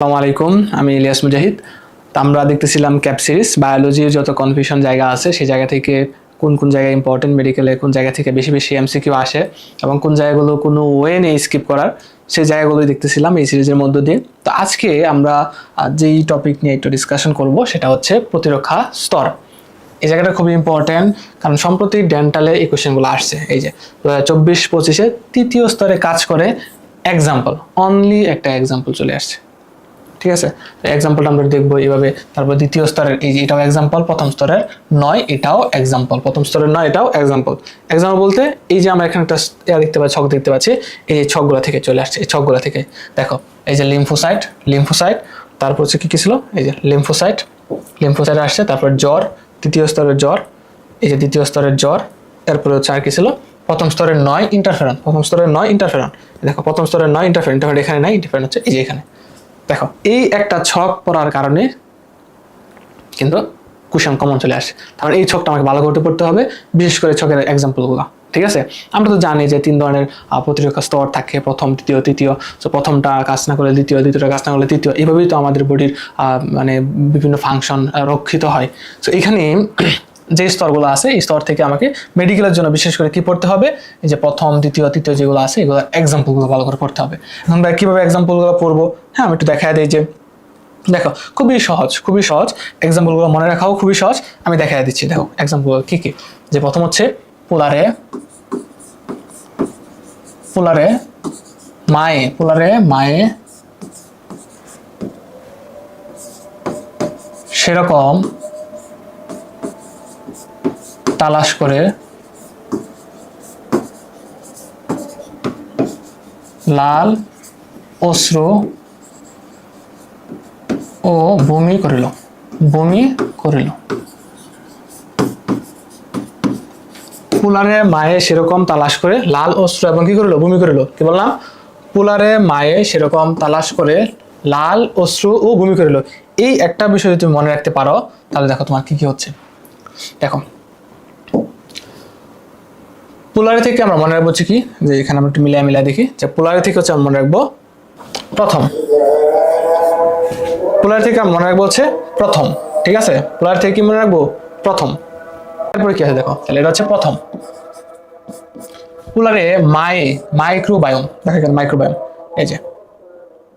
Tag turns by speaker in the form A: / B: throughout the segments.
A: আসসালামু আলাইকুম, আমি ইলিয়াস মুজাহিদ। তো আমরা দেখতেছিলাম ক্যাপ সিরিজ, বায়োলজির যত কনফিউশন জায়গা আছে, সেই জায়গা থেকে কোন কোন জায়গায় ইম্পর্টেন্ট মেডিকেলে কোন জায়গা থেকে বেশি বেশি এমসিকিউ আসে, এবং কোন জায়গাগুলো কোনো ওয়ে নেই স্কিপ করার, সেই জায়গাগুলোই দেখতেছিলাম এই সিরিজের মধ্য দিয়ে। তো আজকে আমরা যেই টপিক নিয়ে একটু ডিসকাশন করব, সেটা হচ্ছে প্রতিরক্ষা স্তর। এই জায়গাটা খুবই ইম্পর্ট্যান্ট কারণ সম্প্রতি ডেন্টালে এই কোয়েশ্চেনগুলো আসছে। এই যে দু হাজার চব্বিশ পঁচিশে তৃতীয় স্তরে কাজ করে এক্সাম্পল অনলি একটা এক্সাম্পল চলে আসছে। ঠিক আছে? এক্সাম্পলটা আমরা দেখব এইভাবে। তারপর দ্বিতীয় স্তরের, এই যে এটাও এক্সাম্পল প্রথম স্তরের নয়, এটাও এক্সাম্পল প্রথম স্তরের নয়, এটাও এক্সাম্পল এক্সাম্পল বলতে এই যে আমরা এখানে একটা ইয়া দেখতে পাচ্ছি, ছক দেখতে পাচ্ছি, এই যে ছকগুলো থেকে চলে আসছে, এই ছকগুলো থেকে। দেখো, এই যে লিম্ফোসাইট লিম্ফোসাইট তারপর হচ্ছে কি কি ছিল? এই যে লিম্ফোসাইট লিম্ফোসাইট আসছে, তারপর জ্বর, তৃতীয় স্তরের জ্বর, এই যে দ্বিতীয় স্তরের জ্বর, এরপরে হচ্ছে আর কি ছিল? প্রথম স্তরের নয় ইন্টারফেরন প্রথম স্তরের নয় ইন্টারফেরন দেখো, প্রথম স্তরের নয় ইন্টারফেরন ইন্টারফেরন এখানে নাই ইন্টারফেরন হচ্ছে এই যে এখানে। দেখো, এই একটা ছক পড়ার কারণে কিন্তু কুশন কমন চলে আসে। তাহলে এই ছকটা আমাকে ভালো করতে পড়তে হবে, বিশেষ করে ছকের এক্সাম্পলগুলো ঠিক আছে? আমরা তো জানি যে তিন ধরনের প্রতিরক্ষা স্তর থাকে, প্রথম তৃতীয় তৃতীয়। তো প্রথমটা কাজ না করলে দ্বিতীয়, দ্বিতীয়টা কাজ না করলে তৃতীয়। এইভাবেই তো আমাদের বডির মানে বিভিন্ন ফাংশন রক্ষিত হয়। তো এখানে যে স্তরগুলো আছে, এই স্তর থেকে আমাকে মেডিকেলের জন্য বিশেষ করে কি পড়তে হবে? এই যে প্রথম, দ্বিতীয়, তৃতীয় যেগুলো আছে, এগুলো এক্সাম্পলগুলো ভালো করে পড়তে হবে। এখন কীভাবে এক্সাম্পলগুলো পড়ব? হ্যাঁ আমি একটু দেখা দিই যে, দেখো, খুবই সহজ খুবই সহজ। এক্সাম্পলগুলো মনে রাখাও খুবই সহজ। আমি দেখা দিচ্ছি, দেখো এক্সাম্পলগুলো কী কী? যে প্রথম হচ্ছে পোলারে পোলারে মায়ে পোলারে মায়ে সেরকম তালাশ করে। লাল অশ্রু ও বমি করিল। বমি করিল। পুলারে মায়ে সেরকম তালাশ করে, লাল, অস্ত্র এবং কি করিল? বমি করিল। কি বললাম? পুলারে মায়ে সেরকম তালাশ করে, লাল অশ্রু ও বমি করিল। এই একটা বিষয় যদি মনে রাখতে পারো, তাহলে দেখো তোমার কি কি হচ্ছে। দেখো পোলারি থেকে আমরা মনে রাখব হচ্ছে কি? যে এখানে আমরা একটু মিলিয়ে মিলিয়ে দেখি। যে পোলারি থেকে হচ্ছে আমরা মনে রাখব প্রথম। পোলার থেকে আমরা মনে রাখব হচ্ছে প্রথম। ঠিক আছে? পোলার থেকে কি মনে রাখব? প্রথম। তারপরে কি আছে দেখো? তাহলে এটা হচ্ছে প্রথম। পোলারে মায়ে মাইক্রোবায়োম দেখো এখানে মাইক্রোবায়োম এই যে।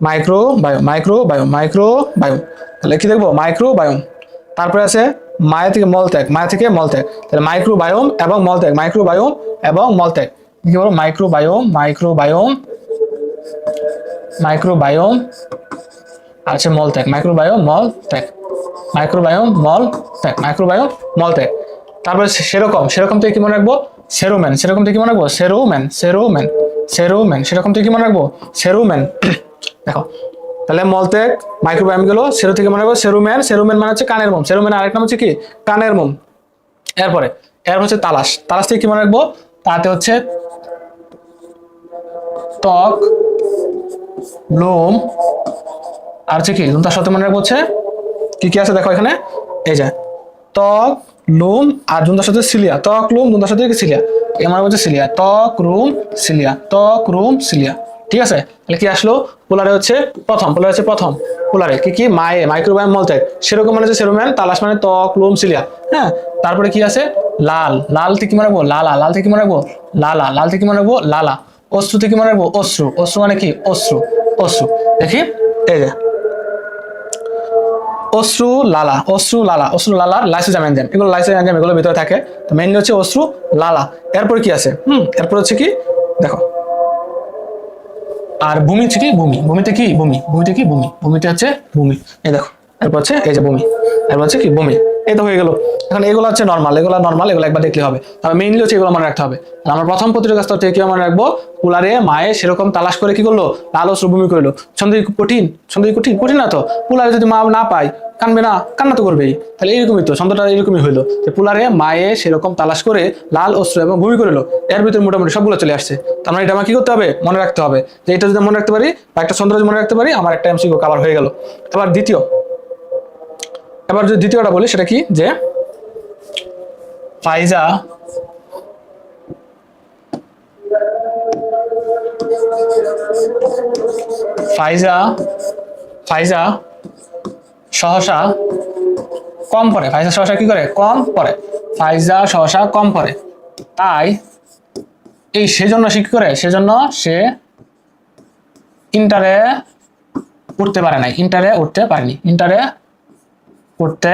A: Microbiome microbiome microbiome তাহলে কি দেখব? মাইক্রো বায়োম তারপরে আছে মায়া থেকে মলত্যাগ, মায়া থেকে মলত্যাগ। তাহলে মাইক্রো বায়োম এবং মলত্যাগ মাইক্রো বায়োম এবং মলত্যাগ। কি বলো? Microbiome microbiome microbiome আর আছে মল ত্যাগ মাইক্রোবায়োম মল ত্যাগ মাইক্রোবায়োম মল ত্যাগ মাইক্রোবায়োম মল ত্যাগ তারপরে সেরকম সেরকম থেকে কি মনে রাখব? সেরোম্যান সেরকম থেকে কি মনে রাখব? সেরোম্যান সেরোম্যান সেরোম্যান সেরকম থেকে কি মনে রাখব? সেরোম্যান দেখো তাহলে মলত্যাগ মাইক্রোবায়োম গেল সেরো থেকে মনে রাখব সেরোম্যান সেরোম্যান মানে হচ্ছে কানের মোম। সেরোম্যান আরেক নাম হচ্ছে কি? কানের মোম। এরপরে এর হচ্ছে তালাশ। তালাশ থেকে কি মনে রাখব? তাতে হচ্ছে ত্বক, লোম, আর হচ্ছে কি? লোম তার সাথে মনে রাখব হচ্ছে কি কি আছে? দেখো এখানে। এই যে ত্বক, লোম আর জুন্দার সাথে সিলিয়া ত্বক, লোম জুন্দার সাথে সিলিয়া এ মানে হচ্ছে সিলিয়া ত্বক রুম সিলিয়া ত্বক রুম সিলিয়া ঠিক আছে? তাহলে কি আসলো? পোলারে হচ্ছে প্রথম, পোলারে হচ্ছে প্রথম। পোলারে কি কি? মায়ে মাইক্রোবায়োম মলত্যাগ। সেরকম মানে হচ্ছে সেরোম্যান তালাশ মানে ত্বক, লোম, সিলিয়া। হ্যাঁ? তারপরে কি আছে? লাল। লাল থেকে মনে রাখব? লালা। লাল থেকে মনে রাখব? লালা। লাল থেকে মনে রাখব? লালা। অশ্রু থেকে মনে রাখব? অশ্রু। অশ্রু মানে কি? অশ্রু। অশ্রু। দেখি? এই যে। অশ্রু, লালা। অশ্রু লালা। অশ্রু, লালা লাইসোজাম এনজাইম এগুলো লাইসোজাম এনজাইম এগুলো ভিতরে থাকে। তো মেইনলি হচ্ছে অশ্রু, লালা। এরপর কি আছে? হুম? এরপর হচ্ছে কি? দেখো। আর ভূমি হচ্ছে কি? ভূমি। ভূমিতে কি? ভূমি। ভূমিতে কি? ভূমি। ভূমিতে হচ্ছে ভূমি। এই দেখো এরপর হচ্ছে এই যে ভূমি। এরপর হচ্ছে কি? ভূমি। তো হয়ে গেল। এখন এগুলো হচ্ছে নর্মাল এগুলো নর্মাল এগুলো একবার দেখলে হবে। তবে মেইনলি হচ্ছে এগুলো মনে রাখতে হবে। আমরা প্রথম স্তর থেকে কি মনে রাখব? কুলারে মায়ে সেরকম তালাশ করে কি করল? লাল অস্ত্র ভূমি করল। ছন্দ কঠিন? ছন্দ কঠিন? কঠিন না তো। পুলারে যদি মা না পায়, কানবে না? কান্না তো করবেই। তাহলে এরকমই তো, ছন্দটা এরকমই হইল। যে পুলারে মায়ে সেরকম তালাশ করে লাল অস্ত্র এবং ভূমি করল। এর ভিতরে মোটামুটি সবগুলো চলে আসছে। তার মানে এটা আমার কি করতে হবে? মনে রাখতে হবে। যে এটা যদি মনে রাখতে পারি, বা একটা ছন্দ যদি মনে রাখতে পারি, আমার একটা এমসিকিউ কাভার হয়ে গেল। এবার দ্বিতীয়। এবার যদি দ্বিতীয়টা বলি, সেটা কি? যে ফাইজা ফাইজা ফাইজা সহসা কম পড়ে। ফাইজা সহসা কি করে? কম পড়ে। ফাইজা সহসা কম পড়ে। তাই এই সেজন্য সে কি করে? সেজন্য সে ইন্টারে উঠতে পারে নাই। ইন্টারে উঠতে পারেনি। ইন্টারে উঠতে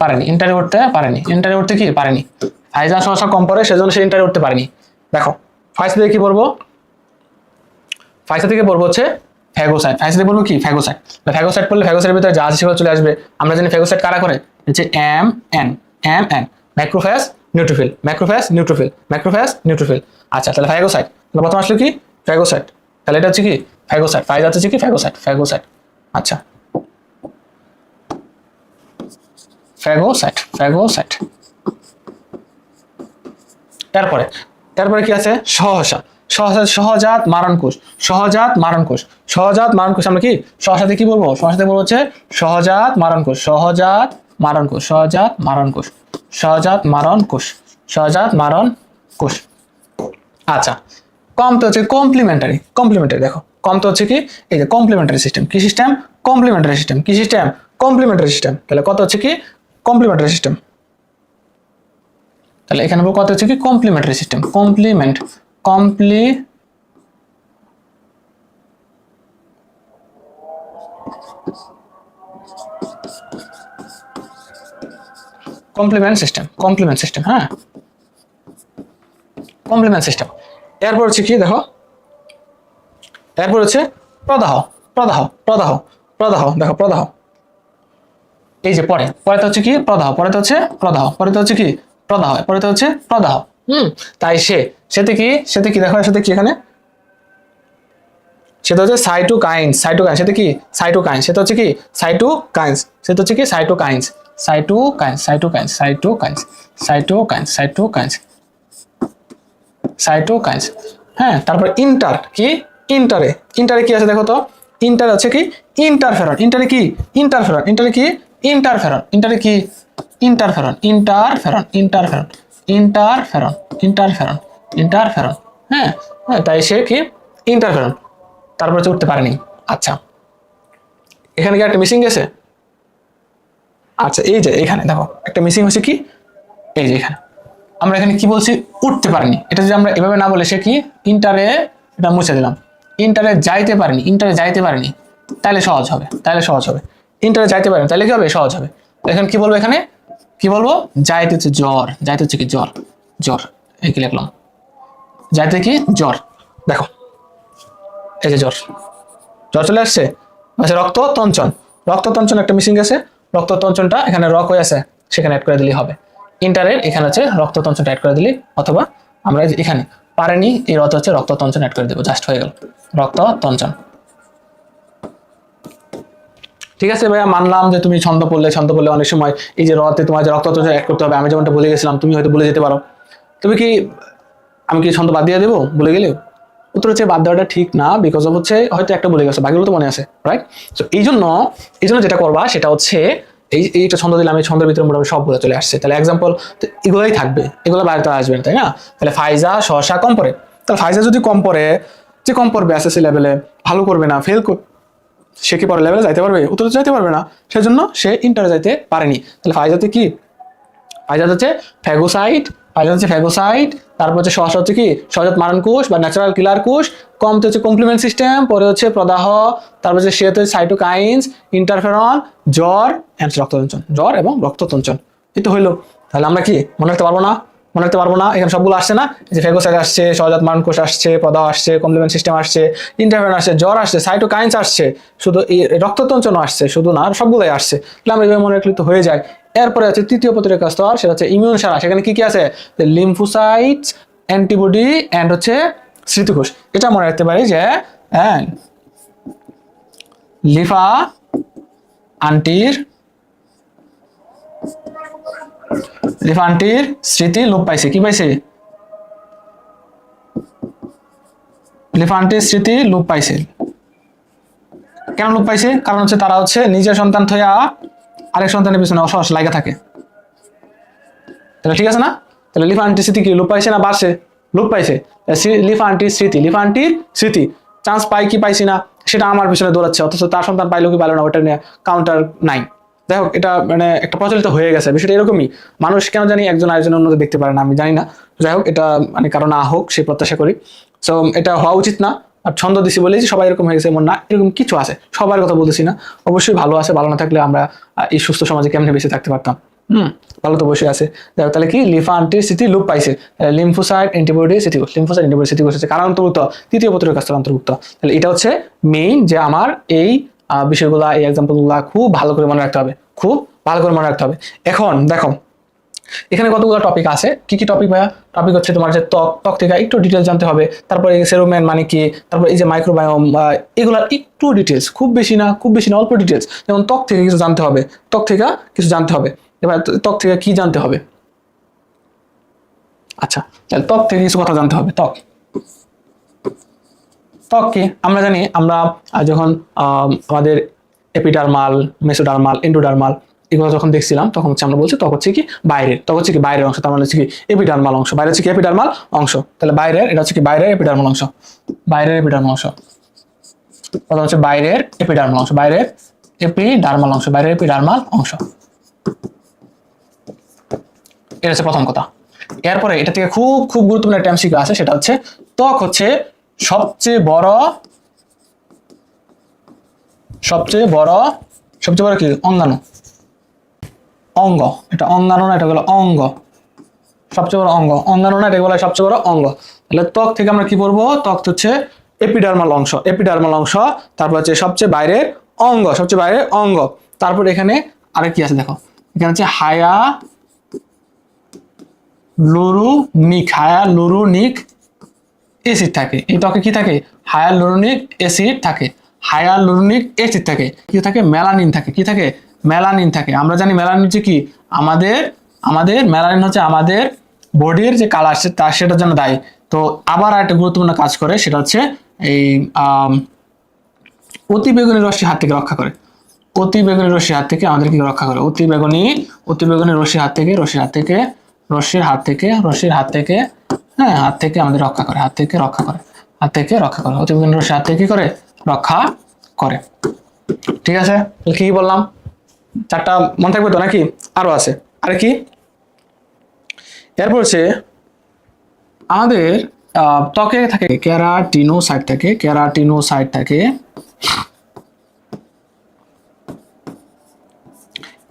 A: পারেনি ইন্টারে উঠতে পারেনি। ইন্টারে উঠতে কি? পারেনি। ফাইজা সমস্যা কম পড়ে, সেজন্য সে ইন্টারে উঠতে পারেনি। দেখো ফাইসা থেকে কি পড়ব? ফাইসা থেকে পড়ব হচ্ছে ফ্যাগোসাইট ফাইসা থেকে পড়ব কি? ফ্যাগোসাইট ফ্যাগোসাইট পড়লে ফ্যাগোসাইটের ভিতরে যা আছে সেগুলো চলে আসবে। আমরা জানি ফ্যাগোসাইট কারা করে? হচ্ছে M N. M N. Macrophage neutrophil. Macrophage neutrophil. Macrophage neutrophil. আচ্ছা তাহলে ফ্যাগোসাইট তাহলে প্রথম আসলো কি? ফ্যাগোসাইট তাহলে এটা হচ্ছে কি? ফ্যাগোসাইট ফাইজা হচ্ছে কি? ফ্যাগোসাইট ফ্যাগোসাইট আচ্ছা। Phagocyte phagocyte. তারপরে তারপরে কি আছে? সহসা। সহসা সহজাত মারণকোষ। সহজাত মারণকোষ। সহজাত মারণকোষ আমরা কি? সহসাতে কি বলব? সহসাতে বলব হচ্ছে সহজাত মারণকোষ। সহজাত মারণকোষ। সহজাত মারণকোষ। সহজাত মারণকোষ। সহজাত মারণকোষ। আচ্ছা কম তো হচ্ছে কমপ্লিমেন্টারি কমপ্লিমেন্টারি দেখো। কম তো হচ্ছে কি? এই যে কমপ্লিমেন্টারি সিস্টেম কি সিস্টেম কমপ্লিমেন্টারি সিস্টেম কি সিস্টেম কমপ্লিমেন্টারি সিস্টেম তাহলে কত হচ্ছে কি? কমপ্লিমেন্টারি সিস্টেম তাহলে এখানে কত হচ্ছে কি? কমপ্লিমেন্টারি সিস্টেম কমপ্লিমেন্ট কমপ্লি কমপ্লিমেন্ট সিস্টেম কমপ্লিমেন্ট সিস্টেম হ্যাঁ? কমপ্লিমেন্ট সিস্টেম এরপর হচ্ছে কি? দেখো। এরপর হচ্ছে প্রদাহ প্রদাহ প্রদাহ প্রদাহ, দেখো প্রদাহ। এই যে পরে পরেতে হচ্ছে কি? প্রদাহ পরেতে হচ্ছে প্রদাহ পরেতে হচ্ছে কি? প্রদাহ পরেতে হচ্ছে প্রদাহ। হুম, তাই সে, সেতে কি? সেতে কি? দেখো সেতে কি এখানে? সেটা হচ্ছে সাইটোকাইন্স সাইটোকাইন্স সেটা কি? সাইটোকাইন্স সেটা হচ্ছে কি? সাইটোকাইন্স সেটা হচ্ছে কি? Cytokines cytokines cytokines cytokines cytokines cytokines cytokines হ্যাঁ তারপর ইন্টার কি? ইন্টারে ইন্টারে কি আছে দেখো তো? ইন্টার আছে কি? ইন্টারফেরন ইন্টারে কি? ইন্টারফেরন ইন্টারে কি? ইন্টারফেরন ইন্টারে কি? Interferon interferon interferon interferon interferon interferon হ্যাঁ তাই সে কি? ইন্টারফেরন তারপর হচ্ছে উঠতে পারেনি। আচ্ছা। এখানে কি একটা মিসিং গেছে? আচ্ছা এই যে এখানে, দেখো, একটা মিসিং হচ্ছে কি? এই যে এখানে। আমরা এখানে কি বলছি? উঠতে পারিনি। এটা যদি আমরা এভাবে না বলে, সে কি? ইন্টারে এটা মুছে দিলাম। ইন্টারে যাইতে পারেনি। ইন্টারে যাইতে পারেনি। তাহলে সহজ হবে। তাহলে সহজ হবে। ইন্টারে যাইতে পারেনি তাহলে কি হবে? সহজ হবে। এখন কি বলব এখানে? কি বলব? যাইতে হচ্ছে জ্বর, যাইতে হচ্ছে কি? জ্বর জ্বর, এই কি লিখলাম? যাইতে কি? জ্বর। দেখো, এই যে জ্বর। জ্বর চলে আসছে? আচ্ছা রক্ত তঞ্চন। রক্ত তঞ্চন একটা মিসিং আছে রক্ত তঞ্চনটা এখানে রক হয়ে আছে, সেখানে অ্যাড করে দিলেই হবে। ইন্টারের এখানে হচ্ছে রক্ত তঞ্চনটা অ্যাড করে দিলি অথবা আমরা এখানে, পারেনি, এই রথ হচ্ছে রক্ত তঞ্চন অ্যাড করে দেবো জাস্ট হয়ে গেল। রক্ত তঞ্চন। ঠিক আছে ভাইয়া, মানলাম যে তুমি ছন্দ পড়লে ছন্দ পড়লে অনেক সময় এই যে রথে তোমার যে রক্ত অ্যাড করতে হবে, আমি যেমনটা বলে গেছিলাম, তুমি হয়তো বলে যেতে পারো। তুমি কি, আমি কি ছন্দ বাদ দিয়ে দেবো? বলে গেলেও? উত্তর হচ্ছে বাদ দেওয়াটা ঠিক না বিকজ অফ হচ্ছে হয়তো একটা বলে গেছে, বাকিগুলো তো মনে আছে রাইট তো এই জন্য এই জন্য যেটা করবা, সেটা হচ্ছে এই এইটা ছন্দ দিলে আমি ছন্দের ভিতরে মোটামুটি সবগুলো চলে আসছে। তাহলে এক্সাম্পল এগুলোই থাকবে, এগুলো বাইরে তো আসবে না, তাই না? তাহলে ফাইজা, শশা, কম পড়ে। তাহলে ফাইজা যদি কম পড়ে, যে কম পড়বে এসএসসি লেভেলে ভালো করবে না ফেল সে কি পরে লেভেলে যাইতে পারবে? উত্তর যাইতে পারবে না। সেজন্য সে ইন্টারে যাইতে পারেনি। তাহলে ফাইজাতে কি? ফাইজাত হচ্ছে ফ্যাগোসাইট ফাইজাত হচ্ছে ফ্যাগোসাইট, তারপর হচ্ছে সহসা হচ্ছে কি? সহজাত মারণ কোষ বা ন্যাচারাল কিলার কোষ কমতে হচ্ছে কমপ্লিমেন্ট সিস্টেম পরে হচ্ছে প্রদাহ, তারপর হচ্ছে সে হচ্ছে সাইটোকাইন্স ইন্টারফেরন জ্বর অ্যান্ড রক্ততঞ্চন। জ্বর এবং রক্ততঞ্চন। এই তো হইল। তাহলে আমরা কি মনে রাখতে পারব না? মনে রাখতে পারব না, এখানে সবগুলো আসছে না। যে ফেগোসাইট আসছে, সহজাত মানকোষ আসছে প্রদাহ আসছে কমপ্লিমেন্ট সিস্টেম আসছে ইন্টারফেরন আসছে, জ্বর আসছে সাইটোকাইন্স আসছে, শুধু এই রক্ততঞ্চনও আসছে, শুধু না সবগুলোই আসছে। তাহলে আমরা এইভাবে মনে রাখলে তো হয়ে যায়। এরপরে আছে তৃতীয় প্রতিরক্ষা স্তর, সেটা হচ্ছে ইমিউন সারা। সেখানে কি কি আছে? লিম্ফোসাইটস অ্যান্টিবডি অ্যান্ড হচ্ছে স্মৃতিকোষ। এটা মনে রাখতে পারি যে হ্যাঁ লিফা, আন্টির লিফা আন্টির স্মৃতি লোপ পাইছে, কি পাইছে? লিফা আন্টির স্মৃতি লোপ পাইছে। কেন লোপ পাইছে? কারণ হচ্ছে তারা হচ্ছে নিজের সন্তান থইয়া আরেক সন্তানের পিছনে অসহস লাগে থাকে। তাহলে ঠিক আছে না? তাহলে লিফা আন্টির স্মৃতি কি লোপ পাইছে না বাড়ছে? লোপ পাইছে। তাহলে স্মৃ- লিফা আন্টির স্মৃতি লিফা আন্টির স্মৃতি। চান্স পাই কি পাইছি না, সেটা আমার পিছনে দৌড়াচ্ছে, অথচ তার সন্তান পাইলো কি পাইলো না ওটা নিয়ে কাউন্টার নাই। যাই হোক, এটা মানে একটা প্রচলিত হয়ে গেছে। বিষয়টা এরকমই। মানুষ কেন জানি একজন আরেকজনের উন্নতি দেখতে পারে না, আমি জানি না। যাই হোক, এটা মানে কারও না হোক সেই প্রত্যাশা করি। সো এটা হওয়া উচিত না। আর ছন্দ দিছি বলেই যে সবাই এরকম হয়ে গেছে, এমন না। এরকম কিছু আছে। সবার কথা বলতেছি না। অবশ্যই ভালো আছে, ভালো না থাকলে আমরা এই সুস্থ সমাজে কেমনে বেঁচে থাকতে পারতাম? হুম, ভালো তো অবশ্যই আছে। তাহলে কি? লিফা স্মৃতি লুপ পাইছে লিম্ফোসাইড অ্যান্টিবডি স্মৃতিকোষ লিম্ফোসাইড অ্যান্টিবডি স্মৃতিকোষ হচ্ছে কার অন্তর্ভুক্ত তৃতীয় পত্রের কাছে অন্তর্ভুক্ত। তাহলে এটা হচ্ছে মেইন যে আমার এই বিষয়গুলা, এই এক্সাম্পলগুলা খুব ভালো করে মনে রাখতে হবে। খুব ভালো করে মনে রাখতে হবে। এখন দেখো, এখানে কতগুলো টপিক আছে? কি কি টপিক ভাইয়া? টপিক হচ্ছে তোমার যে ত্বক ত্বক থেকে একটু ডিটেলস জানতে হবে। তারপরে সেরোম্যান মানে কি? তারপর এই যে মাইক্রোবায়োম এগুলার একটু ডিটেলস খুব বেশি না, খুব বেশি না, অল্প ডিটেলস যেমন ত্বক থেকে কিছু জানতে হবে। ত্বক থেকে কিছু জানতে হবে। এবার ত্বক থেকে কি জানতে হবে? আচ্ছা তাহলে ত্বক থেকে কিছু কথা জানতে হবে। ত্বক। ত্বক কি আমরা জানি, আমরা যখন আমাদের এপিডারমাল মেসোডারমাল এন্ডোডারমাল এগুলো যখন দেখছিলাম, তখন হচ্ছে আমরা বলছি ত্বক হচ্ছে কি বাইরের, ত্বক হচ্ছে কি বাইরের অংশ, তার মানে হচ্ছে কি এপিডারমাল অংশ, বাইরে হচ্ছে কি এপিডারমাল অংশ, তাহলে বাইরের, এটা হচ্ছে কি বাইরের এপিডারমাল অংশ, বাইরের এপিডারমাল অংশ কথা হচ্ছে বাইরের এপিডারমাল অংশ, বাইরের এপিডারমাল অংশ, বাইরের এপিডারমাল অংশ। এটা হচ্ছে প্রথম কথা। এরপরে এটা থেকে খুব খুব গুরুত্বপূর্ণ একটা এমসিকিউ আছে, সেটা হচ্ছে ত্বক হচ্ছে সবচেয়ে বড় সবচেয়ে বড় সবচেয়ে বড় কি? অঙ্গাণু। অঙ্গ। এটা অঙ্গাণু না, এটা হলো অঙ্গ। সবচেয়ে বড় অঙ্গ। অঙ্গাণু না এটা বলা সবচেয়ে বড় অঙ্গ। তাহলে ত্বক থেকে আমরা কি বলব ত্বক হচ্ছে এপিডার্মাল অংশ। এপিডার্মাল অংশ, তারপর হচ্ছে সবচেয়ে বাইরের অঙ্গ, সবচেয়ে বাইরের অঙ্গ। তারপর এখানে আরেক কি আছে, দেখো। এখানে হচ্ছে হায়া লুরু লুরুনিক হায়া লুরুনিক অ্যাসিড থাকে। এই ত্বকে কি থাকে? হায়ালুরোনিক অ্যাসিড থাকে। হায়ালুরোনিক অ্যাসিড থাকে। কি থাকে? মেলানিন থাকে। কি থাকে? মেলানিন থাকে। আমরা জানি মেলানিন হচ্ছে কি? আমাদের আমাদের মেলানিন হচ্ছে আমাদের বডির যে কালার তার সেটার জন্য দায়ী। তো আবার একটা গুরুত্বপূর্ণ কাজ করে, সেটা হচ্ছে এই অতি বেগুনি রশ্মি হাত থেকে রক্ষা করে। অতি বেগুনি রশ্মির হাত থেকে আমাদের কি রক্ষা করে? অতি বেগুনি অতি বেগুনি রশ্মির হাত থেকে, রশ্মির হাত থেকে, রশ্মির হাত থেকে, রশ্মির হাত থেকে হ্যাঁ হাত থেকে আমাদের রক্ষা করে, হাত থেকে রক্ষা করে, হাত থেকে রক্ষা করে, অতি বেগুনি হাত থেকে করে? রক্ষা করে। ঠিক আছে? কি বললাম? চারটা মনে থাকবে তো নাকি? আরও আছে। আর কি? এরপর হচ্ছে আমাদের ত্বকে থাকে ক্যারাটিনো সাইড থাকে ক্যারাটিনো সাইড থাকে।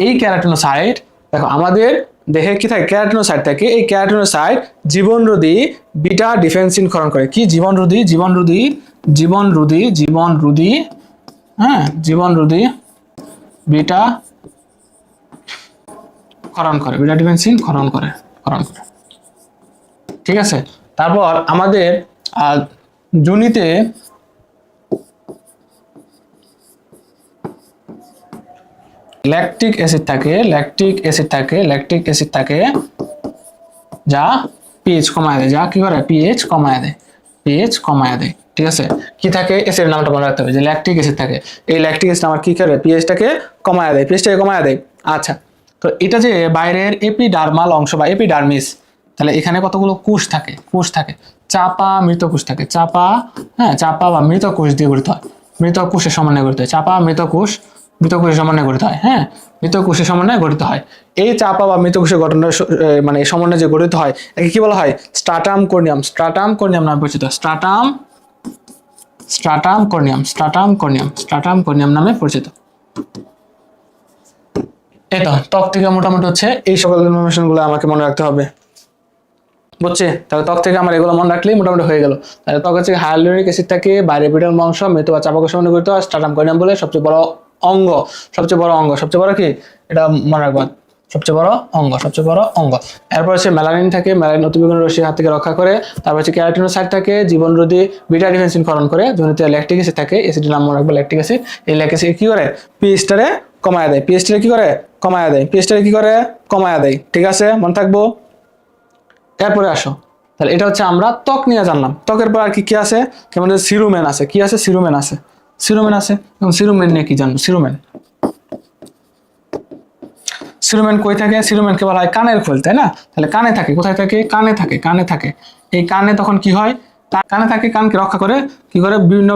A: এই ক্যারাটিনোসাইট দেখো, আমাদের দেহে কি থাকে? ক্যারাটিনোসাইট থাকে। এই ক্যারাটিনোসাইট জীবনরোধী বিটা ডিফেন্সিন ক্ষরণ করে। কি? জীবনরোধী জীবনরোধী জীবনরোধী জীবনরোধী হ্যাঁ জীবনরোধী বিটা ক্ষরণ করে। বিটা ডিফেন্সিন ক্ষরণ করে ক্ষরণ করে। ঠিক আছে? তারপর আমাদের জুনিতে ল্যাকটিক অ্যাসিড থাকে ল্যাকটিক অ্যাসিড থাকে ল্যাকটিক অ্যাসিড থাকে, যা পিএইচ কমায় দেয়। যা কি করে? পিএইচ কমায় দেয়। পিএইচ কমায় দেয়। ঠিক আছে? কি থাকে? অ্যাসিডের নামটা মনে রাখতে হবে যে ল্যাকটিক অ্যাসিড থাকে। এই ল্যাকটিক অ্যাসিড আমার কি করে? পিএইচটাকে কমায় দেয়। পিএইচটাকে কমায় দেয়। আচ্ছা তো এটা যে বাইরের এপিডার্মাল অংশ বা এপিডার্মিস তাহলে এখানে কতগুলো কোষ থাকে? কোষ থাকে। চাপা মৃত কোষ থাকে। চাপা হ্যাঁ চাপা বা মৃত কোষ দিয়ে গঠিত হয়। মৃত কোষের সমন্বয়ে গঠিত হয়। চাপা, মৃত কোষ মৃত কোষের সমন্বয়ে গঠিত হয় হ্যাঁ? মৃত কোষের সমন্বয়ে গঠিত হয়। এই চাপা বা মৃত কোষের গঠনের স- এ, মানে সমন্বয়ে যে গঠিত হয় একে কি বলা হয়? স্ট্রাটাম কর্নিয়াম। স্ট্রাটাম কর্নিয়াম নামে পরিচিত। স্ট্রাটাম স্ট্রাটাম কর্নিয়াম স্ট্রাটাম কর্নিয়াম স্ট্রাটাম কর্নিয়াম নামে পরিচিত। তো ত্বক থেকে মোটামুটি হচ্ছে এই সকল ইনফরমেশনগুলো আমাকে মনে রাখতে হবে। বুঝছে? তাহলে ত্বক থেকে আমার এগুলো মনে রাখলেই মোটামুটি হয়ে গেল। তাহলে ত্বক হচ্ছে হাইলোরিক অ্যাসিড থাকে বাইরে পিটাল মাংস মৃত বা চাপাকোষ হয় স্টার্টাম কর্নিয়াম বলে সবচেয়ে বড় অঙ্গ, সবচেয়ে বড় অঙ্গ, সবচেয়ে বড় কি? এটা মনে রাখবেন। সবচেয়ে বড় অঙ্গ, সবচেয়ে বড় অঙ্গ। এরপর হচ্ছে মেলানিন থাকে, মেলানিন অতিবেগুন রশ্মি হাত থেকে রক্ষা করে। তারপর হচ্ছে ক্যারাটিনোসাইট থাকে, জীবনরোধী বিটা ডিফেন্সিন ক্ষরণ করে জনিতে ল্যাকটিক অ্যাসিড থাকে অ্যাসিডের নাম মনে রাখবে ল্যাকটিক অ্যাসিড এই ল্যাকটিক অ্যাসিড কি করে? পিএইচটারে কমায় দেয়। পিএইচটারে কি করে? কমায় দেয়। পিএইচটারে কি করে? কমায় দেয়। ঠিক আছে? মনে থাকব? এরপরে আসো। তাহলে এটা হচ্ছে আমরা ত্বক নিয়ে জানলাম। ত্বকের পর আর কি কি আছে? কেমন সিরুমেন আছে। কি আছে? সিরুমেন আছে। সিরুমেন আছে? এবং সিরুমেন নিয়ে কি জানব? সিরুমেন সিরুমেন কই থাকে? সিরুমেনকে বলা হয় কানের খোল, তাই না? তাহলে কানে থাকে। কোথায় থাকে? কানে থাকে কানে থাকে। এই কানে তখন কি হয়? কানে থাকে, কানকে রক্ষা করে কি করে? বিভিন্ন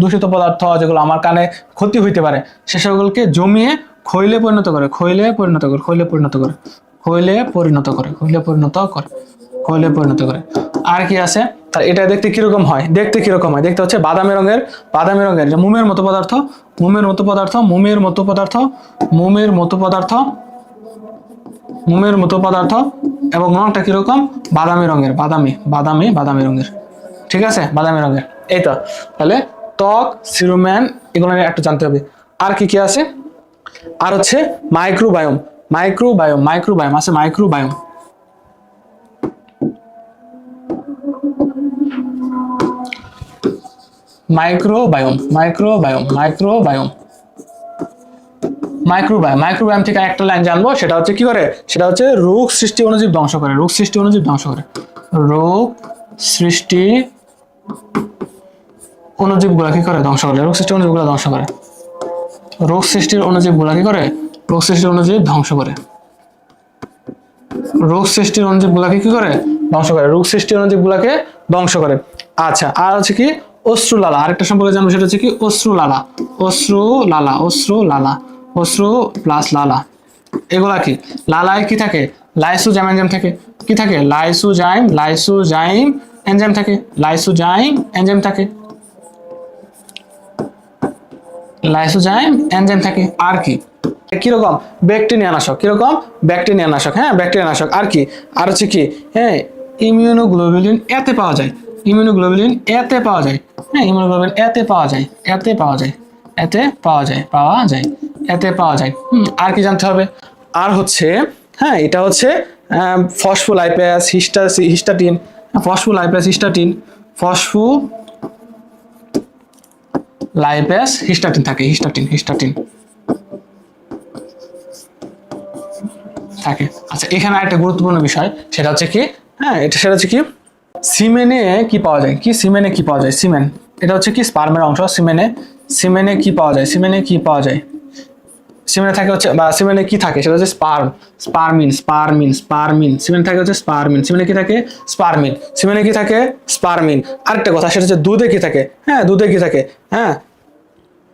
A: দূষিত পদার্থ যেগুলো আমার কানে ক্ষতি হইতে পারে সেসবগুলোকে জমিয়ে খৈলে পরিণত করে, খৈলে পরিণত করে, খৈলে পরিণত করে, খৈলে পরিণত করে, খৈলে পরিণত করে, খৈলে পরিণত করে। আর কি আছে? তার এটা দেখতে কীরকম হয়? দেখতে কীরকম হয়? দেখতে হচ্ছে বাদামি রঙের বাদামি রঙের মোমের মতো পদার্থ, মোমের মতো পদার্থ, মোমের মতো পদার্থ, মোমের মতো পদার্থ, মোমের মতো পদার্থ এবং রংটা কীরকম? বাদামি রঙের, বাদামি বাদামি বাদামি রঙের। ঠিক আছে? বাদামি রঙের। এই তো। তাহলে ত্বক, সিরোম্যান এগুলো একটু জানতে হবে। আর কি কি আছে? আর হচ্ছে মাইক্রোবায়োম মাইক্রোবায়োম মাইক্রোবায়োম আছে microbiome. Microbiome microbiome microbiome microbiome microbiome থেকে একটা লাইন জানব, সেটা হচ্ছে কি করে? সেটা হচ্ছে রোগ সৃষ্টি অণুজীব ধ্বংস করে, রোগ সৃষ্টি অণুজীব ধ্বংস করে। রোগ সৃষ্টি অণুজীবগুলো কি করে? ধ্বংস করে। রোগ সৃষ্টি অণুজীবগুলো ধ্বংস করে। রোগ সৃষ্টির অণুজীবগুলো কি করে? রোগ সৃষ্টির অণুজীব ধ্বংস করে। রোগ সৃষ্টির অণুজীবগুলোকে কি করে? ধ্বংস করে। রোগ সৃষ্টির অণুজীবগুলোকে ধ্বংস করে। আচ্ছা আর হচ্ছে কি? অশ্রু লালা আরেকটা সম্পর্কে জানব সেটা হচ্ছে কি অশ্রু লালা অশ্রু লালা অশ্রু লালা অশ্রু প্লাস লালা। এগুলা কি? লালায় কি থাকে? লাইসু লাইসোজাইম এনজাইম থাকে। কি থাকে? লাইসোজাইম লাইসোজাইম এনজাইম থাকে। লাইসোজাইম এনজাইম থাকে। লাইসোজাইম এনজাইম থাকে। আর কি? কীরকম? ব্যাকটেরিয়া নাশক কীরকম? ব্যাকটেরিয়া নাশক হ্যাঁ ব্যাকটেরিয়া নাশক আর কি? আর হচ্ছে কি? হ্যাঁ ইমিউনোগ্লোবুলিন এতে পাওয়া যায়। ইমিউনোগ্লোবুলিন এতে পাওয়া যায়। হ্যাঁ ইমিউনোগ্লোবুলিন এতে পাওয়া যায় এতে পাওয়া যায় এতে পাওয়া যায় পাওয়া যায় এতে পাওয়া যায়। আর কি জানতে হবে? আর হচ্ছে হ্যাঁ এটা হচ্ছে ফসফোলাইপ্যাস, হিস্টা, হিস্টাটিন, ফসফোলাইপ্যাস, হিস্টাটিন ফসফো লাইপ্যাস হিস্টাটিন থাকে, হিস্টাটিন হিস্টাটিন। থাকে। আচ্ছা এখানে একটা গুরুত্বপূর্ণ বিষয়, সেটা হচ্ছে কি হ্যাঁ এটা সেটা হচ্ছে কি সিমেনে কি পাওয়া যায়? কি সিমেনে কি পাওয়া যায়? সিমেন। এটা হচ্ছে কি? স্পার্মের অংশ। সিমেনে। সিমেনে কি পাওয়া যায়? সিমেনে কি পাওয়া যায়? সিমেনে থাকে হচ্ছে, বা সিমেনে কি থাকে? সেটা হচ্ছে স্পার্ম। স্পারমিন স্পারমিন স্পারমিন। সিমেনে থাকে হচ্ছে স্পারমিন। সিমেনে কি থাকে? স্পারমিন। সিমেনে কি থাকে? স্পারমিন। আরেকটা কথা, সেটা হচ্ছে দুধে কি থাকে? হ্যাঁ দুধে কি থাকে? হ্যাঁ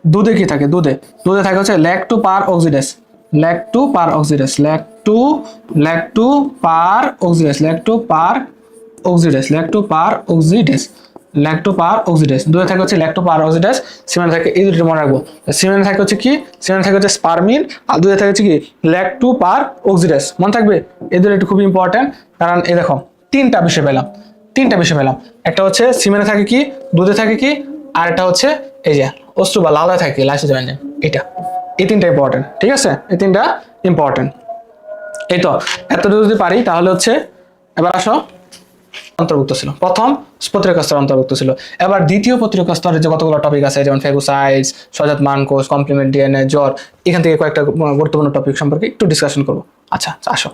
A: দুধে কি থাকে? দুধে। দুধে থাকে হচ্ছে ল্যাকটু পার অক্সিডেস ল্যাকটু পার অক্সিডেস ল্যাকটু ল্যাকটু পার অক্সিডেস ল্যাকটু পার অক্সিডেস ল্যাকটু পার অক্সিডেস ল্যাকটো পার অক্সিডেস দুধে থাকে হচ্ছে ল্যাকটো পার অক্সিডেস সিমেন্ট থাকে এই দুটো মনে রাখব। সিমেন্ট থাকে হচ্ছে কি? সিমেন্ট থাকে হচ্ছে স্পারমিন আর দুধে থাকে হচ্ছে কি? ল্যাকটু পার অক্সিডেস মনে থাকবে? এই দুটো একটু খুব ইম্পর্টেন্ট কারণ এই দেখো, তিনটা বিষয় পেলাম, তিনটা বিষয় পেলাম। একটা হচ্ছে সিমেন্টে থাকে কি? দুধে থাকে কি? আর একটা হচ্ছে এই যে অস্ত্র বা লালায় থাকে লাইসোজাম এনজাইম এটা। এই তিনটা ইম্পর্টেন্ট ঠিক আছে? এই তিনটা ইম্পর্টেন্ট এই তো, এতটুকু যদি পারি, তাহলে হচ্ছে, এবার আসো। অন্তর্ভুক্ত ছিল। প্রথম প্রতিরক্ষা স্তর অন্তর্ভুক্ত ছিল। এবার দ্বিতীয় প্রতিরক্ষা স্তরে যে কতগুলো টপিক আছে, যেমন ফেগোসাইজ সজাত মানকোষ কমপ্লিমেন্ট ডিএনএ জ্বর, এখান থেকে কয়েকটা গুরুত্বপূর্ণ টপিক সম্পর্কে একটু ডিসকাশন করব। আচ্ছা আসো।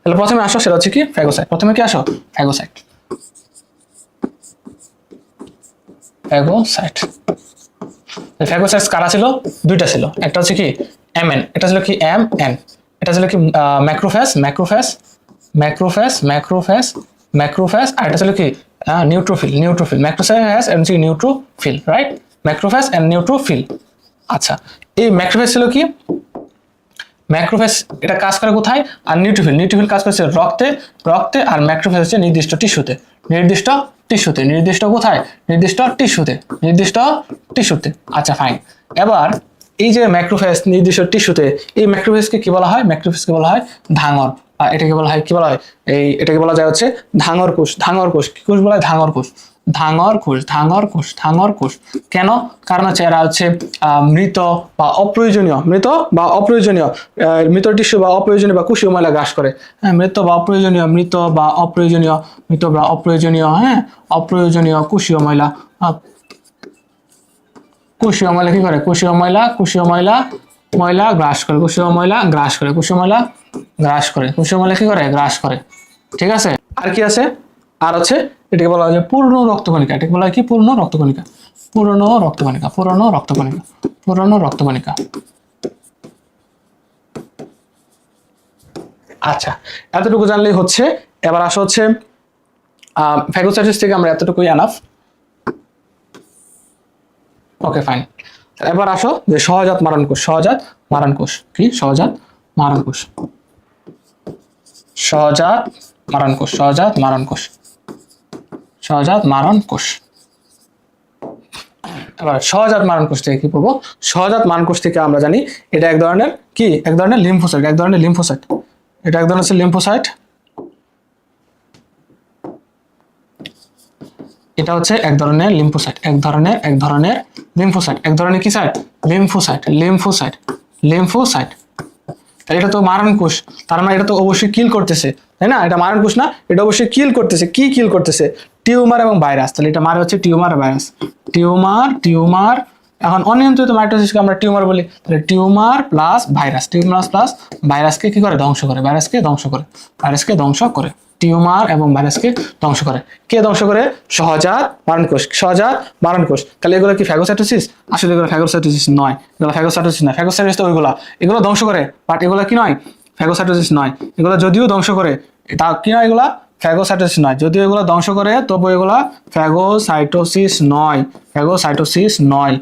A: তাহলে প্রথমে আসো, সেটা হচ্ছে কি? ফ্যাগোসাইট প্রথমে কি আসো? ফ্যাগোসাইট ফ্যাগোসাইট ফ্যাগোসাইটস কারা ছিল? দুইটা ছিল। একটা হচ্ছে কি? এম এন এটা ছিল কি? এম এন এটা ছিল কি? ম্যাক্রোফ্যাস ম্যাক্রোফ্যাস ম্যাক্রোফ্যাস ম্যাক্রোফ্যাস ম্যাক্রোফ্যাস আর এটা ছিল কি? নিউট্রোফিল নিউট্রোফিল ম্যাক্রোফ্যাস এন্ড হচ্ছে neutrophil right macrophage and neutrophil আচ্ছা এই ম্যাক্রোফ্যাস ছিল কি? ম্যাক্রোফেস এটা কাজ করে কোথায়? আর নিউট্রোফিল নিউট্রোফিল কাজ করছে রক্তে রক্তে আর ম্যাক্রোফেস হচ্ছে নির্দিষ্ট টিস্যুতে। নির্দিষ্ট টিস্যুতে, নির্দিষ্ট কোথায়? নির্দিষ্ট টিস্যুতে নির্দিষ্ট টিস্যুতে। আচ্ছা ফাইন এবার, এই যে ম্যাক্রোফেস নির্দিষ্ট টিস্যুতে, এই ম্যাক্রোফেসকে কি বলা হয়? ম্যাক্রোফেসকে বলা হয়? ধাঙর এটাকে বলা হয়, কি বলা হয়? এই এটাকে বলা যায় হচ্ছে ধাঙর কোষ। ধাঙর কোষ, কি কোষ বলা হয়? ধাঙর কোষ। ধাঙর কোষ ধাঙর কোষ ধাঙর কোষ। কেন? কারণ হচ্ছে এরা হচ্ছে মৃত বা অপ্রয়োজনীয়, মৃত বা অপ্রয়োজনীয় মৃত টিস্যু বা অপ্রয়োজনীয় বা কুশীয় ময়লা গ্রাস করে। হ্যাঁ মৃত বা অপ্রয়োজনীয়, মৃত বা অপ্রয়োজনীয়, মৃত বা অপ্রয়োজনীয় হ্যাঁ অপ্রয়োজনীয় কুশীয় ময়লা। কুশীয় ময়লা কি করে? কুশীয় ময়লা কুশীয় ময়লা ময়লা গ্রাস করে, কুশীয় ময়লা গ্রাস করে, কুশীয় ময়লা গ্রাস করে। কুশীয় ময়লা কি করে, গ্রাস করে। ঠিক আছে? আর কি আছে? আর হচ্ছে এটাকে বলা হয় পূর্ণ রক্তকণিকা। এটাকে বলা হয় কি? পূর্ণ রক্তকণিকা। পুরনো রক্তকণিকা পুরনো রক্তকণিকা পুরনো রক্তকণিকা। আচ্ছা এতটুকু জানলেই হচ্ছে। এবার আসা হচ্ছে ফ্যাগোসাইটিস থেকে আমরা এতটুকুই এনাফ ওকে ফাইন এবার আসো যে সহজাত মারণ কোষ সহজাত মারণ কোষ কি? সহজাত মারণ কোষ সহজাত মারণ কোষ সহজাত মারণ কোষ সহজাত মারণ কোষ এবার সহজাত মারণ কোষ থেকে কি পড়ব সহজাত মারণ কোষ থেকে আমরা জানি এটা এক ধরনের কি? এক ধরনের লিম্ফোসাইট, এক ধরনের লিম্ফোসাইট। এটা এক ধরনের হচ্ছে লিম্ফোসাইট। এটা হচ্ছে এক ধরনের লিম্ফোসাইট, এক ধরনের এক ধরনের লিম্ফোসাইট। এক ধরনের কি সাইট? Lymphocyte lymphocyte lymphocyte. এটা তো মারণ কোষ। তার মানে এটা তো অবশ্যই কিল করতেছে, তাই না? এটা মারণ কোষ না, এটা অবশ্যই কিল করতেছে। কি কিল করতেছে? টিউমার এবং ভাইরাস তাহলে এটা মারে হচ্ছে টিউমার ভাইরাস টিউমার টিউমার এখন অনিয়ন্ত্রিত মাইটোসিসকে আমরা টিউমার বলি। তাহলে tumour plus virus tumour plus ভাইরাসকে কি করে? ধ্বংস করে। ভাইরাসকে ধ্বংস করে। ভাইরাসকে ধ্বংস করে। টিউমার এবং ভাইরাসকে ধ্বংস করে। কে ধ্বংস করে? সহজাত মারণ কোষ সহজাত মারণ কোষ তাহলে এগুলো কি ফ্যাগোসাইটোসিস? আসলে এগুলো ফ্যাগোসাইটোসিস নয়। এগুলো ফ্যাগোসাইটোসিস নয়। ফ্যাগোসাইটোসিস তো ওইগুলা। এগুলো ধ্বংস করে, বাট এগুলো কি নয়? ফ্যাগোসাইটোসিস নয়। এগুলো যদিও ধ্বংস করে, তা কি নয় এগুলা? ফ্যাগোসাইটোসিস নয়। যদিও এগুলো ধ্বংস করে তবু এগুলা ফ্যাগোসাইটোসিস নয়। ফ্যাগোসাইটোসিস নয়।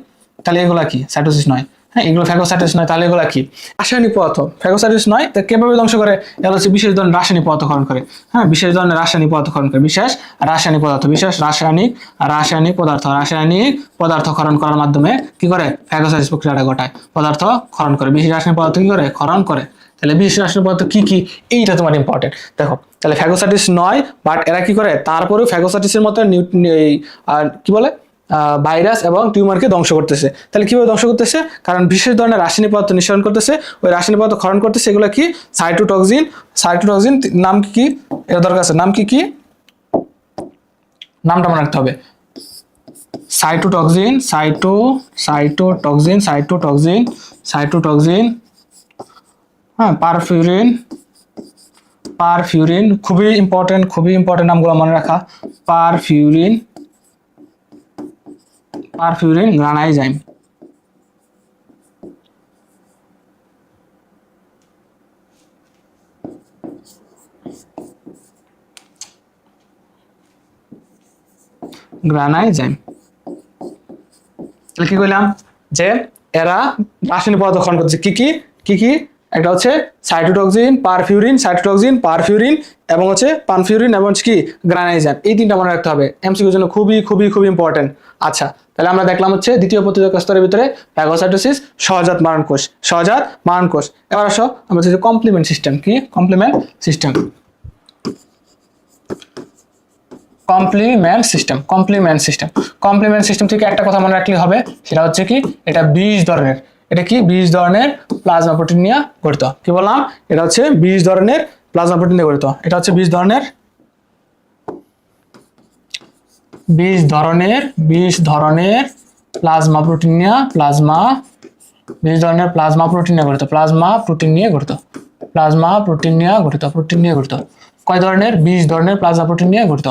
A: তাহলে এগুলা কি? সাইটোসিস নয়। হ্যাঁ এগুলো ফ্যাগোসাইটোসিস নয়, তাহলে এগুলা কি? রাসায়নিক পদার্থ। ফ্যাগোসাইটোসিস নয়, তা কীভাবে ধ্বংস করে? এগুলো হচ্ছে বিশেষ ধরনের রাসায়নিক পদার্থ ক্ষরণ করে। হ্যাঁ বিশেষ ধরনের রাসায়নিক পদার্থ ক্ষরণ করে। বিশেষ রাসায়নিক পদার্থ, বিশেষ রাসায়নিক রাসায়নিক পদার্থ। রাসায়নিক পদার্থ ক্ষরণ করার মাধ্যমে কি করে? ফ্যাগোসাইটোসিস প্রক্রিয়াটা ঘটায়। পদার্থ ক্ষরণ করে। বিশেষ রাসায়নিক পদার্থ কি করে? ক্ষরণ করে। তাহলে বিশেষ রাসায়নিক পদার্থ কি কি? এইটা তোমার ইম্পর্টেন্ট দেখো, তাহলে ফ্যাগোসাইটিস নয় বাট এরা কি করে? তারপরেও ফ্যাগোসাইটিসের মতো কি বলে? ভাইরাস এবং টিউমারকে ধ্বংস করতেছে। তাহলে কীভাবে ধ্বংস করতেছে? কারণ বিশেষ ধরনের রাসায়নিক পদার্থ নিঃসরণ করতেছে। ওই রাসায়নিক পদার্থ ক্ষরণ করতেছে, এগুলো কি? সাইটোটক্সিন সাইটোটক্সিন নাম কি কি? এটা দরকার আছে। নাম কি কি? নামটা মনে রাখতে হবে। Cytotoxin cyto cytotoxin cytotoxin cytotoxin হ্যাঁ পারফিউরিন পারফিউরিন খুবই ইম্পর্টেন্ট খুবই ইম্পর্টেন্ট নামগুলো মনে রাখা। পারফিউরিন পারফিউরিন গ্রানাইজাইম গ্রানাইজাইম তাহলে কি কইলাম? যে এরা রাসায়নিক পদার্থ খনন করছে। কি কি? কি কি? একটা হচ্ছে সাইটোটক্সিন, পারফিউরিন সাইটোটক্সিন, পারফিউরিন এবং হচ্ছে পানফিউরিন এবং কি? গ্রানাইজাম এই তিনটা মনে রাখতে হবে। এমসিকিউর জন্য খুবই খুবই খুবই ইম্পর্টেন্ট আচ্ছা তাহলে আমরা দেখলাম হচ্ছে দ্বিতীয় প্রতিযোগিতা স্তরের ভিতরে প্যাগোসাইটোসিস সহজাত মারণ কোষ সহজাত মারণ কোষ এবার আসো, আমরা হচ্ছে কমপ্লিমেন্ট সিস্টেম কি? Complement system complement system complement system complement system থেকে একটা কথা মনে রাখলে হবে, সেটা হচ্ছে কি? এটা বিশ ধরনের। এটা কি? বিশ ধরনের প্লাজমা প্রোটিন নিয়ে গঠিত। কি বললাম? এটা হচ্ছে বিশ ধরনের প্লাজমা প্রোটিন নিয়ে গঠিত। এটা হচ্ছে বিশ ধরনের বিশ ধরনের বিশ ধরনের প্লাজমা প্রোটিন নিয়ে প্লাজমা বিশ ধরনের প্লাজমা প্রোটিন নিয়ে গঠিত প্লাজমা প্রোটিন নিয়ে গঠিত প্লাজমা প্রোটিন নিয়ে গঠিত প্রোটিন নিয়ে গঠিত। কয় ধরনের? বিশ ধরনের প্লাজমা প্রোটিন নিয়ে গঠিত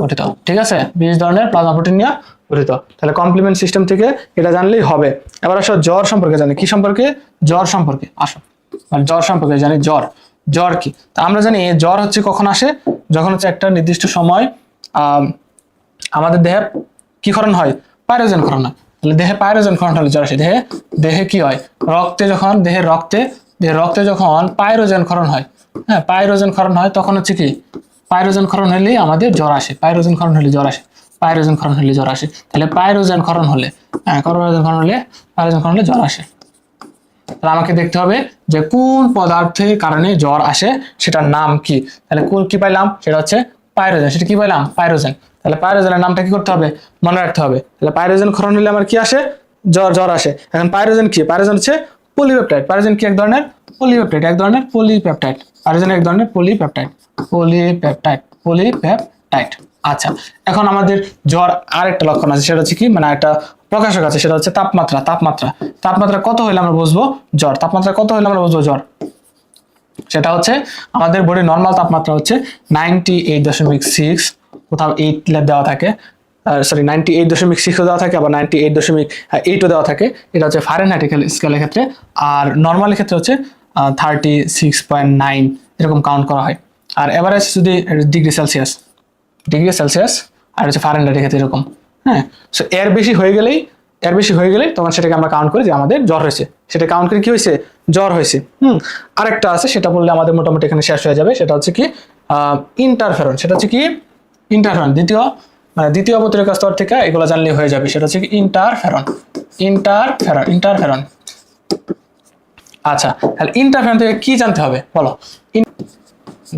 A: গঠিত ঠিক আছে? বিশ ধরনের প্লাজমা প্রোটিন নিয়ে গঠিত। তাহলে কমপ্লিমেন্ট সিস্টেম থেকে এটা জানলেই হবে। এবার আসো জ্বর সম্পর্কে জানি। কি সম্পর্কে? জ্বর সম্পর্কে। আসো। আর জ্বর সম্পর্কে জানি। জ্বর। জ্বর কি? তা আমরা জানি জ্বর হচ্ছে কখন আসে? যখন হচ্ছে একটা নির্দিষ্ট সময় আম, আমাদের দেহে কি ক্ষরণ হয়? পাইরোজেন ক্ষরণ হয়। তাহলে দেহে পাইরোজেন ক্ষরণ হলে জ্বর আসে দেহে দেহে কি হয়? রক্তে যখন, দেহের রক্তে দেহের রক্তে যখন পাইরোজেন ক্ষরণ হয় হ্যাঁ পাইরোজেন ক্ষরণ হয়, তখন হচ্ছে কি? পাইরোজেন ক্ষরণ হলেই আমাদের জ্বর আসে। পাইরোজেন ক্ষরণ হলে জ্বর আসে। পাইরোজেন ক্ষরণ হলে জ্বর আসে। তাহলে পাইরোজেন ক্ষরণ হলে হ্যাঁ পাইরোজেন ক্ষরণ হলে পাইরোজেন ক্ষরণ হলে জ্বর আসে। তাহলে আমাকে দেখতে হবে যে কোন পদার্থের কারণে জ্বর আসে, সেটার নাম কি? তাহলে কোন কি পাইলাম? সেটা হচ্ছে পাইরোজেন। সেটা কি পাইলাম? পাইরোজেন। তাহলে পাইরোজেনের নামটা কি করতে হবে? মনে রাখতে হবে। তাহলে পাইরোজেন ক্ষরণ হলে আমার কি আসে? জ্বর জ্বর আসে। এখন পাইরোজেন কি? পাইরোজেন হচ্ছে পলিপেপটাইড পাইরোজেন কি এক ধরনের? পলিপেপটাইড এক ধরনের পলিপেপটাইড পাইরোজেন এক ধরনের পলিপেপটাইড পলিপেপটাইড পলিপেপটাইড আচ্ছা এখন আমাদের জ্বর আরেকটা লক্ষণ আছে, সেটা হচ্ছে কি? মানে একটা প্রকাশক আছে, সেটা হচ্ছে তাপমাত্রা তাপমাত্রা। তাপমাত্রা কত হলে আমরা বুঝব? জ্বর। তাপমাত্রা কত হলে আমরা বুঝব? জ্বর। সেটা হচ্ছে আমাদের বডির নর্মাল তাপমাত্রা হচ্ছে নাইনটি এইট দশমিক সিক্স কোথাও এইট দেওয়া থাকে সরি নাইনটি এইট দশমিক সিক্সও দেওয়া থাকে, আবার নাইনটি এইট দশমিক এইটও দেওয়া থাকে। এটা হচ্ছে ফারেনহাইট স্কেলের ক্ষেত্রে। আর নর্মালের ক্ষেত্রে হচ্ছে থার্টি সিক্স পয়েন্ট নাইন এরকম কাউন্ট করা হয়। আর এভারেজ যদি ডিগ্রি সেলসিয়াস ডিগ্রি সেলসিয়াস আর হচ্ছে ফারেনহাইটের ক্ষেত্রে এরকম। হ্যাঁ সো এর বেশি হয়ে গেলেই, এর বেশি হয়ে গেলে তখন সেটাকে আমরা কাউন্ট করি যে আমাদের জ্বর হয়েছে। সেটা কাউন্ট করে কি হয়েছে? জ্বর হয়েছে। হুম, আরেকটা আছে, সেটা বললে আমাদের মোটামুটি এখানে শেষ হয়ে যাবে। সেটা হচ্ছে কি ইন্টারফেরন সেটা হচ্ছে কি ইন্টারফেরন দ্বিতীয় মানে দ্বিতীয় প্রতিরক্ষা স্তর থেকে এগুলো জানলে হয়ে যাবে, সেটা হচ্ছে ইন্টারফেরন ইন্টারফেরন ইন্টারফেরন আচ্ছা তাহলে ইন্টারফেরন থেকে কি জানতে হবে? বলো।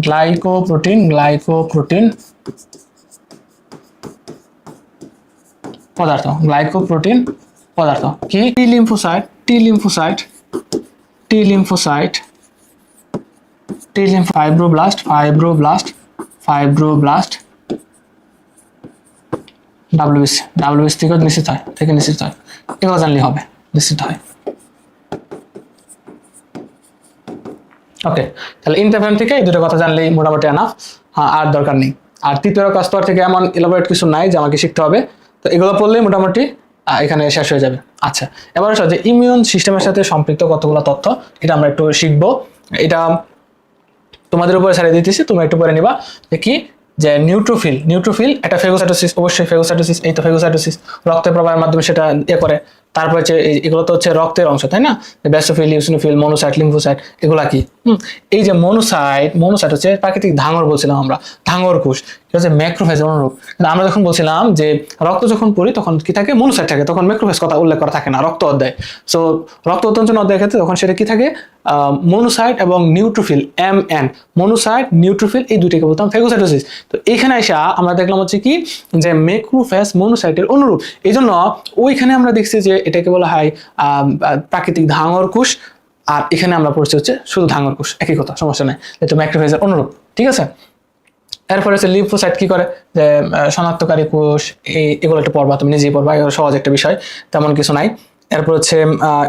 A: গ্লাইকোপ্রোটিন গ্লাইকোপ্রোটিন পদার্থ গ্লাইকোপ্রোটিন পদার্থ। কি? T lymphocyte T lymphocyte T lymphocyte T lymph fibroblast fibroblast fibroblast W B C W B C থেকে নিশ্চিত হয়, থেকে নিশ্চিত হয়। এগুলো জানলে হবে, নিশ্চিত হয়। ওকে তাহলে ইন্টারফেন থেকে এই দুটো কথা জানলেই মোটামুটি হ্যাঁ আর দরকার নেই। আর তৃতীয় থেকে এমন কিছু নাই যে আমাকে শিখতে হবে। তো এগুলো পড়লেই মোটামুটি এখানে শেষ হয়ে যাবে। আচ্ছা এবার আসো যে ইমিউন সিস্টেমের সাথে সম্পৃক্ত কতগুলো তথ্য, এটা আমরা একটু শিখব। এটা তোমাদের উপরে ছাড়িয়ে দিতেছি, তোমরা একটু পরে নিবা। যে কি যে নিউট্রোফিল নিউট্রোফিল এটা ফেগোসাইটোসিস অবশ্যই ফেগোসাইটোসিস এই তো ফেগোসাইটোসিস রক্তের প্রবাহের মাধ্যমে সেটা ইয়ে করে। তারপরে হচ্ছে এগুলো তো হচ্ছে রক্তের অংশ তাই না? ব্যাসোফিল ইউসিনোফিল মনোসাইট লিম্ফোসাইট এগুলা কি? হুম, এই যে মনোসাইট মনোসাইট হচ্ছে প্রাকৃতিক ধাঙর বলছিলাম আমরা ধাঙর কোষ এটা হচ্ছে ম্যাক্রোফেজ অনুরূপ। আমরা যখন বলছিলাম যে রক্ত যখন পড়ি তখন কি থাকে? মনোসাইট থাকে তখন ম্যাক্রোফেজ কথা উল্লেখ করা থাকে না রক্ত অধ্যায়। সো রক্ত অত্যঞ্চন অধ্যায়ের ক্ষেত্রে তখন সেটা কি থাকে? মনোসাইট এবং neutrophil M N monocyte neutrophil এই দুইটাকে বলতাম ফেগোসাইটোসিস। তো এখানে এসে আমরা দেখলাম হচ্ছে কি? যে মেক্রোফেস মনোসাইটের অনুরূপ। এই জন্য ওইখানে আমরা দেখছি যে এটাকে বলা হয় প্রাকৃতিক ধাঙর কোষ। আর এখানে আমরা পড়ছি হচ্ছে শুধু ধাঙর কোষ, একই কথা, সমস্যা নেই। যেহেতু ম্যাক্রোফেজের অনুরূপ, ঠিক আছে? এরপরে হচ্ছে লিম্ফোসাইট কি করে? যে শনাক্তকারী কোষ এই এগুলো একটা পড়বা, তুমি নিজেই পড়বা, এগুলো সহজ একটা বিষয়, তেমন কিছু নাই। এরপর হচ্ছে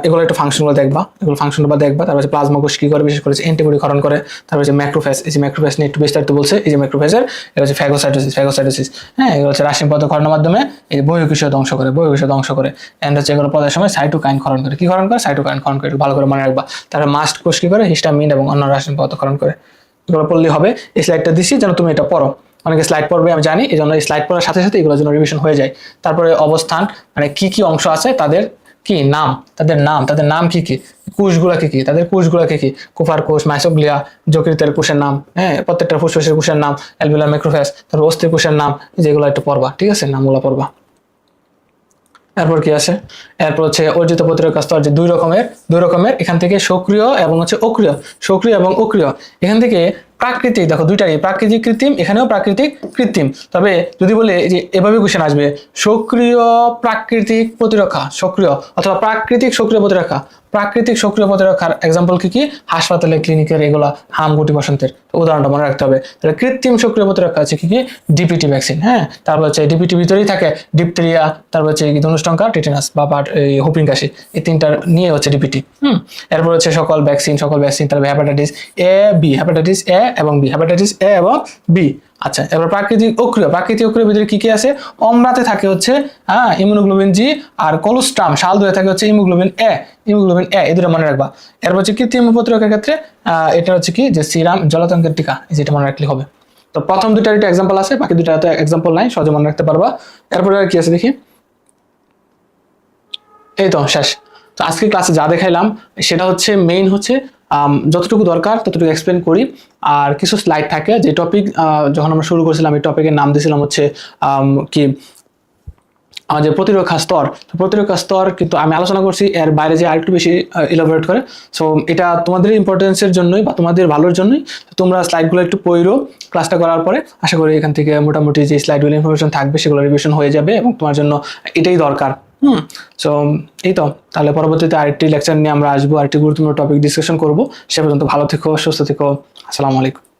A: এগুলো একটু ফাংশনগুলো দেখবা। এগুলো ফাংশনগুলো দেখবা, তারপর প্লাজমা কোষ কি করে, বিশেষ করে অ্যান্টিবডি ক্ষরণ করে, তারপর হচ্ছে ম্যাক্রোফেস এই যে ম্যাক্রোফেস নিয়ে একটু বিস্তারিত বলছে, এই যে ম্যাক্রোফেসের এটা হচ্ছে ফ্যাগোসাইটোসিস ফ্যাগোসাইটোসিস হ্যাঁ এগুলো হচ্ছে রাসায়নিক পদার্থ ক্ষরণের মাধ্যমে এই যে বহিঃকোষীয় ধ্বংস করে, বহিঃকোষীয় ধ্বংস করে। এন্ড হচ্ছে এগুলো পদের সময় সাইটোকাইন ক্ষরণ করে। কি ক্ষরণ করে? সাইটোকাইন ক্ষরণ করে, একটু ভালো করে মনে রাখবা। তারপর মাস্ট কোষ কি করে? হিস্টামিন এবং অন্য রাসায়নিক পদার্থ ক্ষরণ করে। এগুলো পড়লেই হবে। এই স্লাইডটা দিচ্ছি যেন তুমি এটা পড়ো। অনেকে স্লাইড পড়বে, আমি জানি, এই জন্য এই স্লাইড পড়ার সাথে সাথে এগুলোর জন্য রিভিশন হয়ে যায়। তারপরে অবস্থান মানে কি কি অংশ আছে তাদের কি নাম? তাদের নাম তাদের নাম কি কি? কোষগুলা কি? কি তাদের কোষগুলা কি? কি কুফার কোষ, মাইসোগ্লিয়া যকৃতের কোষের নাম হ্যাঁ প্রত্যেকটা ফুসফুসের কোষের নাম অ্যালভিলার মাইক্রোফেস তারপর অস্থির কোষের নাম, যেগুলো একটু পড়বা, ঠিক আছে? নামগুলো পড়বা। এরপর কি আছে? এরপর হচ্ছে অর্জিত প্রতিরক্ষা স্তর যে দুই রকমের দুই রকমের, এখান থেকে সক্রিয় এবং হচ্ছে অক্রিয়, সক্রিয় এবং অক্রিয়। এখান থেকে প্রাকৃতিক, দেখো দুইটাই প্রাকৃতিক কৃত্রিম, এখানেও প্রাকৃতিক কৃত্রিম। তবে যদি বলে যে এভাবে কোশ্চেন আসবে, সক্রিয় প্রাকৃতিক প্রতিরক্ষা, সক্রিয় অথবা প্রাকৃতিক সক্রিয় প্রতিরক্ষা। প্রাকৃতিক সক্রিয় প্রতিরক্ষার এক্সাম্পল কি কি? হাসপাতালে ক্লিনিকের এগুলা, হাম, গুটি, বসন্তের উদাহরণটা মনে রাখতে হবে। তাহলে কৃত্রিম সক্রিয় প্রতিরক্ষা আছে কি কি? ডিপিটি ভ্যাকসিন হ্যাঁ? তারপর হচ্ছে ডিপিটি ভিতরেই থাকে ডিপথেরিয়া তারপর হচ্ছে ধনুষ্টঙ্কা টিটেনাস বা পাট, এই হুপিং কাশি, এই তিনটার নিয়ে হচ্ছে ডিপিটি হুম? এরপর হচ্ছে সকল ভ্যাকসিন সকল ভ্যাকসিন তারপর hepatitis A B hepatitis A এবং বি হ্যাপাটাইটিস এ এবং বি আচ্ছা এবার প্রাকৃতিক অক্রিয় প্রাকৃতিক অক্রিয় ভিতরে কি কি আছে? অম্রাতে থাকে হচ্ছে হ্যাঁ ইমিউনোগ্লোবিন জি আর কোলোস্ট্রাম শাল দুয়ে থাকে হচ্ছে ইমোগ্লোবিন এ ইমোগ্লোবিন এ এই দুটো মনে রাখবা। এরপর হচ্ছে কৃত্রিম প্রতিরক্ষার ক্ষেত্রে এটা হচ্ছে কি? যে সিরাম, জলাতঙ্কের টিকা যেটা মনে রাখলে হবে। তো প্রথম দুটার একটা এক্সাম্পল আছে, বাকি দুটা তো এক্সাম্পল নাই, সহজে মনে রাখতে পারবা। এরপরে আর কি আছে দেখি? এই তো, শেষ। তো আজকে ক্লাসে যা দেখাইলাম, সেটা হচ্ছে মেইন হচ্ছে যতটুকু দরকার, ততটুকু এক্সপ্লেন করি। আর কিছু স্লাইড থাকে, যে টপিক যখন আমরা শুরু করেছিলাম, এই টপিকের নাম দিয়েছিলাম হচ্ছে কি, আমাদের প্রতিরক্ষা স্তর। প্রতিরক্ষা স্তর কিন্তু আমি আলোচনা করছি, এর বাইরে যে আরেকটু বেশি ইলাবোরেট করে। সো এটা তোমাদের ইম্পর্টেন্সের জন্যই বা তোমাদের ভালোর জন্যই। তোমরা স্লাইডগুলো একটু পড়ো ক্লাসটা করার পরে। আশা করি এখান থেকে মোটামুটি যে স্লাইডগুলো ইনফরমেশন থাকবে, সেগুলো রিভিশন হয়ে যাবে এবং তোমার জন্য এটাই দরকার। হুম। সো এই তো তাহলে পরবর্তীতে আরেকটি লেকচার নিয়ে আমরা আসব, আরেকটি গুরুত্বপূর্ণ টপিক ডিসকাশন করব। সে পর্যন্ত ভালো থেকো, সুস্থ থেকো। আসসালামু আলাইকুম।